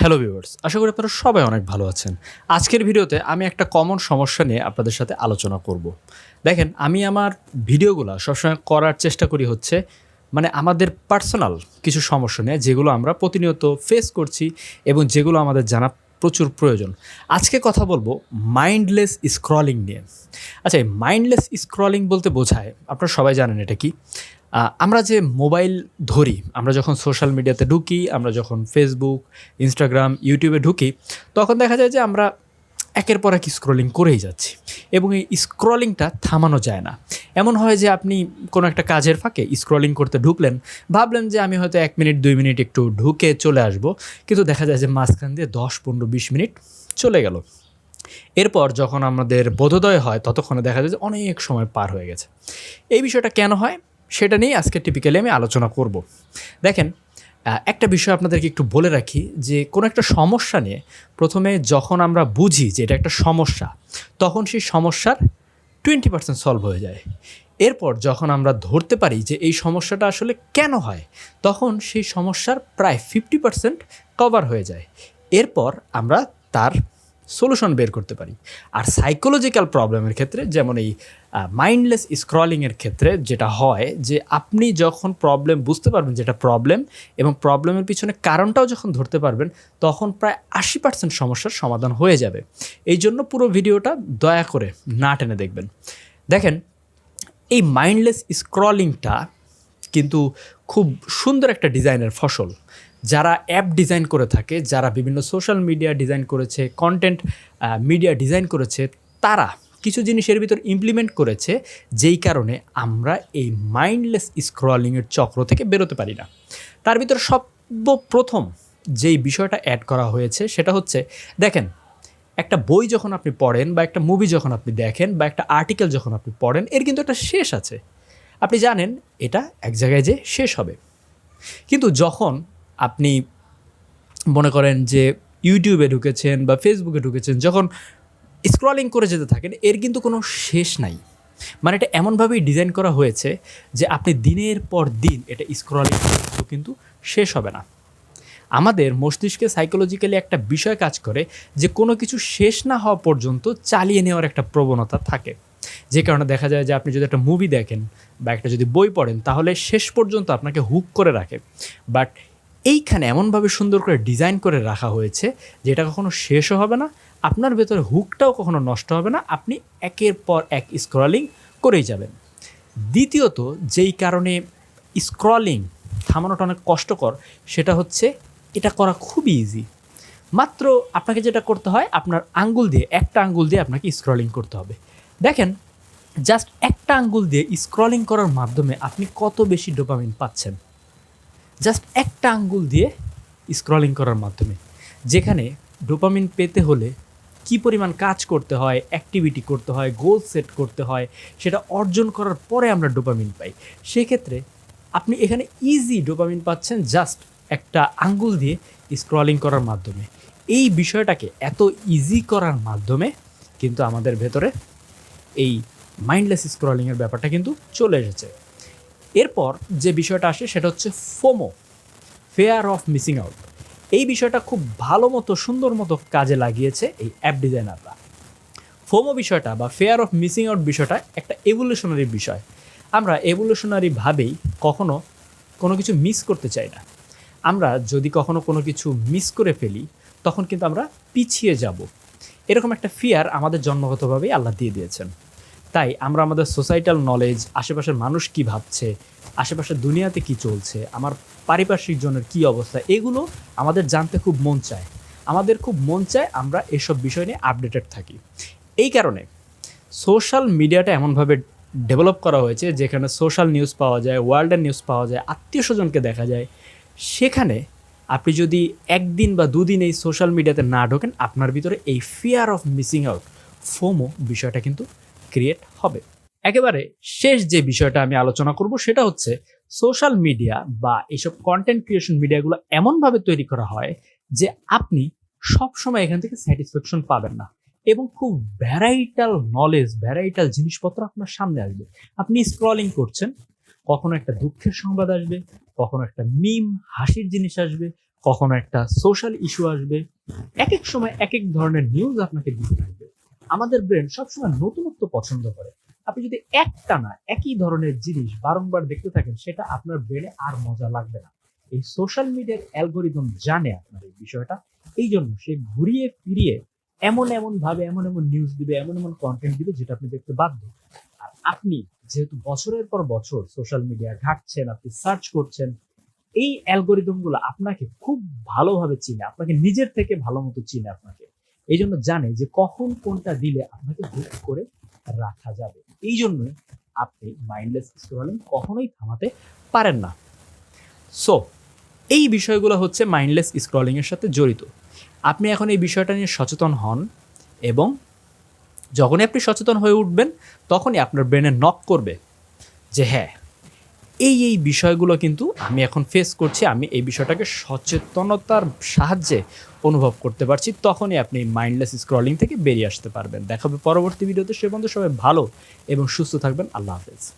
Hello viewers আশা করি আপনারা সবাই অনেক ভালো আছেন। আজকের ভিডিওতে আমি একটা কমন সমস্যা নিয়ে আপনাদের সাথে আলোচনা করব। দেখেন, আমি আমার ভিডিওগুলো সবসময় করার চেষ্টা করি হচ্ছে মানে আমাদের পার্সোনাল কিছু সমস্যা নিয়ে, যেগুলো আমরা প্রতিনিয়ত ফেস করছি এবং যেগুলো আমাদের জানা প্রচুর প্রয়োজন। আজকে কথা বলব মাইন্ডলেস স্ক্রলিং নিয়ে। আচ্ছা মাইন্ডলেস স্ক্রলিং বলতে বোঝায়, আপনারা সবাই জানেন এটা কি? আমরা যে মোবাইল ধরি, আমরা যখন সোশ্যাল মিডিয়াতে ঢুকি, আমরা যখন ফেসবুক ইনস্টাগ্রাম ইউটিউবে ঢুকি, তখন দেখা যায় যে আমরা একের পর এক স্ক্রলিং করেই যাচ্ছি এবং এই স্ক্রলিংটা থামানো যায় না। এমন হয় যে আপনি কোনো একটা কাজের ফাঁকে স্ক্রলিং করতে ঢুকলেন, ভাবলেন যে আমি হয়তো এক মিনিট, দুই মিনিট একটু ঢুকে চলে আসব, কিন্তু দেখা যায় যে মাঝখান দিয়ে দশ, পনেরো, বিশ মিনিট চলে গেল। এরপর যখন আমাদের বোধোদয় হয়, ততক্ষণে দেখা যায় যে অনেক সময় পার হয়ে গেছে। এই বিষয়টা কেন হয়? সেটা নিয়ে আজকে টিপিক্যালি আমি আলোচনা করব। দেখেন একটা বিষয় আপনাদেরকে একটু বলে রাখি যে, কোনো একটা সমস্যা নিয়ে প্রথমে যখন আমরা বুঝি যে এটা একটা সমস্যা, তখন সেই সমস্যার টোয়েন্টি পার্সেন্ট সলভ হয়ে যায়। এরপর যখন আমরা ধরতে পারি যে এই সমস্যাটা আসলে কেন হয়, তখন সেই সমস্যার প্রায় ফিফটি পার্সেন্ট কভার হয়ে যায়। এরপর আমরা তার সলিউশন বের করতে পারি। আর সাইকোলজিক্যাল প্রবলেমের ক্ষেত্রে, যেমন এই মাইন্ডলেস স্ক্রলিংয়ের ক্ষেত্রে যেটা হয় যে আপনি যখন প্রবলেম বুঝতে পারবেন যেটা প্রবলেম এবং প্রবলেমের পিছনে কারণটাও যখন ধরতে পারবেন, তখন প্রায় আশি পার্সেন্ট সমস্যার সমাধান হয়ে যাবে। এই জন্য পুরো ভিডিওটা দয়া করে না টেনে দেখবেন। দেখেন, এই মাইন্ডলেস স্ক্রলিংটা কিন্তু খুব সুন্দর একটা ডিজাইনের ফসল। যারা অ্যাপ ডিজাইন করে থাকে, যারা বিভিন্ন সোশ্যাল মিডিয়া ডিজাইন করেছে কন্টেন্ট মিডিয়া ডিজাইন করেছে, তারা কিছু জিনিসের ভিতর ইমপ্লিমেন্ট করেছে, যেই কারণে আমরা এই মাইন্ডলেস স্ক্রলিংয়ের চক্র থেকে বেরোতে পারি না। তার ভিতর সর্বপ্রথম যেই বিষয়টা অ্যাড করা হয়েছে, সেটা হচ্ছে, দেখেন, একটা বই যখন আপনি পড়েন বা একটা মুভি যখন আপনি দেখেন বা একটা আর্টিকেল যখন আপনি পড়েন, এর কিন্তু একটা শেষ আছে। আপনি জানেন, এটা এক জায়গায় যে শেষ হবে। কিন্তু যখন আপনি মনে করেন যে ইউটিউবে ঢুকেছেন বা ফেসবুকে ঢুকেছেন, যখন স্ক্রলিং করে যেতে থাকেন, এর কিন্তু কোনো শেষ নাই। মানে এটা এমনভাবেই ডিজাইন করা হয়েছে যে আপনি দিনের পর দিন এটা স্ক্রলিং কিন্তু শেষ হবে না। আমাদের মস্তিষ্কে সাইকোলজিক্যালি একটা বিষয় কাজ করে যে কোনো কিছু শেষ না হওয়া পর্যন্ত চালিয়ে নেওয়ার একটা প্রবণতা থাকে। যে কারণে দেখা যায় যে আপনি যদি একটা মুভি দেখেন বা একটা যদি বই পড়েন, তাহলে শেষ পর্যন্ত আপনাকে হুক করে রাখে। বাট এইখানে এমনভাবে সুন্দর করে ডিজাইন করে রাখা হয়েছে যে এটা কখনো শেষও হবে না। আপনার ভেতরে হুকটাও কখনো নষ্ট হবে না। আপনি একের পর এক স্ক্রলিং করেই যাবেন। দ্বিতীয়ত, যেই কারণে স্ক্রলিং থামানোটা অনেক কষ্টকর, সেটা হচ্ছে এটা করা খুবই ইজি মাত্র আপনাকে যেটা করতে হয়, আপনার আঙ্গুল দিয়ে, একটা আঙ্গুল দিয়ে আপনাকে স্ক্রলিং করতে হবে। দেখেন জাস্ট একটা আঙ্গুল দিয়ে স্ক্রলিং করার মাধ্যমে আপনি কত বেশি ডোপামিন পাচ্ছেন। জাস্ট একটা আঙ্গুল দিয়ে স্ক্রলিং করার মাধ্যমে। যেখানে ডোপামিন পেতে হলে কি পরিমাণ কাজ করতে হয় অ্যাক্টিভিটি করতে হয় গোল সেট করতে হয়, সেটা অর্জন করার পরে আমরা ডোপামিন পাই। সেক্ষেত্রে আপনি এখানে ইজি ডোপামিন পাচ্ছেন জাস্ট একটা আঙ্গুল দিয়ে স্ক্রলিং করার মাধ্যমে। এই বিষয়টাকে এত ইজি করার মাধ্যমে কিন্তু আমাদের ভেতরে এই মাইন্ডলেস স্ক্রলিংয়ের ব্যাপারটা কিন্তু চলে এসেছে। এরপর যে বিষয়টা আসে সেটা হচ্ছে FOMO fear of missing out এই বিষয়টা খুব ভালো মতো, সুন্দর মতো কাজে লাগিয়েছে এই অ্যাপ ডিজাইনাররা ফোমো বিষয়টা বা ফেয়ার অফ মিসিং আউট বিষয়টা একটা এভলিউশনারি বিষয়। আমরা এভলিউশনারিভাবেই কখনো কোনো কিছু মিস করতে চাই না। আমরা যদি কখনো কোনো কিছু মিস করে ফেলি, তখন কিন্তু আমরা পিছিয়ে যাব। এরকম একটা ফিয়ার আমাদের জন্মগতভাবেই আল্লাহ দিয়ে দিয়েছেন। তাই আমরা আমাদের সোসাইটাল নলেজ আশেপাশের মানুষ কি ভাবছে, আশেপাশের দুনিয়াতে কি চলছে, আমার পারিপার্শ্বিক জনের কি অবস্থা, এগুলো আমাদের জানতে খুব মন চায়। আমাদের খুব মন চায় আমরা এসব বিষয় নিয়ে আপডেটেড থাকি। এই কারণে সোশ্যাল মিডিয়াটা এমনভাবে ডেভেলপ করা হয়েছে যেখানে সোশ্যাল নিউজ পাওয়া যায় ওয়ার্ল্ডের নিউজ পাওয়া যায়, আত্মীয় স্বজনকে দেখা যায়। সেখানে আপনি যদি একদিন বা দুদিন এই সোশ্যাল মিডিয়াতে না ঢোকেন, আপনার ভিতরে এই fear of missing out FOMO বিষয়টা কিন্তু ক্রিয়েট হবে। একেবারে শেষ যে বিষয়টা আমি আলোচনা করব সেটা হচ্ছে সোশ্যাল মিডিয়া বা এইসব কন্টেন্ট ক্রিয়েশন মিডিয়াগুলো এমনভাবে তৈরি করা হয় যে আপনি সবসময় এখান থেকে স্যাটিসফ্যাকশন পাবেন না এবং খুব ভ্যারাইটাল নলেজ ভ্যারাইটাল জিনিসপত্র আপনার সামনে আসবে। আপনি স্ক্রলিং করছেন, কখনো একটা দুঃখের সংবাদ আসবে, কখনো একটা মিম হাসির জিনিস আসবে, কখনো একটা সোশ্যাল ইস্যু আসবে। এক এক সময় এক এক ধরনের নিউজ আপনাকে দিতে থাকবে। আমাদের ব্রেন সবসময় নতুনত্ব পছন্দ করে। আপনি যদি একটা না, একই ধরনের জিনিস বারংবার দেখতে থাকেন, সেটা আপনার ব্রেনে আর মজা লাগবে না। এই সোশ্যাল মিডিয়ার অ্যালগোরিদম জানে আপনার এই বিষয়টা। এই জন্য সে ঘুরিয়ে ফিরিয়ে এমন এমন ভাবে, এমন এমন নিউজ দিবে, এমন এমন কন্টেন্ট দিবে, যেটা আপনি দেখতে বাধ্য। আর আপনি যেহেতু বছরের পর বছর সোশ্যাল মিডিয়া ঘাটছেন, আপনি সার্চ করছেন, এই অ্যালগোরিদমগুলো আপনাকে খুব ভালোভাবে চিনে, আপনাকে নিজের থেকে ভালো মতো চিনে আপনাকে। এই জন্য জানে যে কখন কোনটা দিলে আপনাকে হুক করে রাখা যাবে। এই জন্যই আপনি মাইন্ডলেস স্ক্রলিং কখনোই থামাতে পারেন না। সো এই বিষয়গুলো হচ্ছে মাইন্ডলেস স্ক্রলিং এর সাথে জড়িত। আপনি এখন এই বিষয়টা নিয়ে সচেতন হন এবং যখনই আপনি সচেতন হয়ে উঠবেন, তখনই আপনার ব্রেনে নক করবে যে হ্যাঁ এই এই বিষয়গুলো কিন্তু আমি এখন ফেস করছি, আমি এই বিষয়টাকে সচেতনতার সাহায্যে অনুভব করতে পারছি, তখনই আপনি মাইন্ডলেস স্ক্রলিং থেকে বেরিয়ে আসতে পারবেন। দেখাবে পরবর্তী ভিডিওতে। সে বন্ধু সবাই ভালো এবং সুস্থ থাকবেন। আল্লাহ হাফেজ।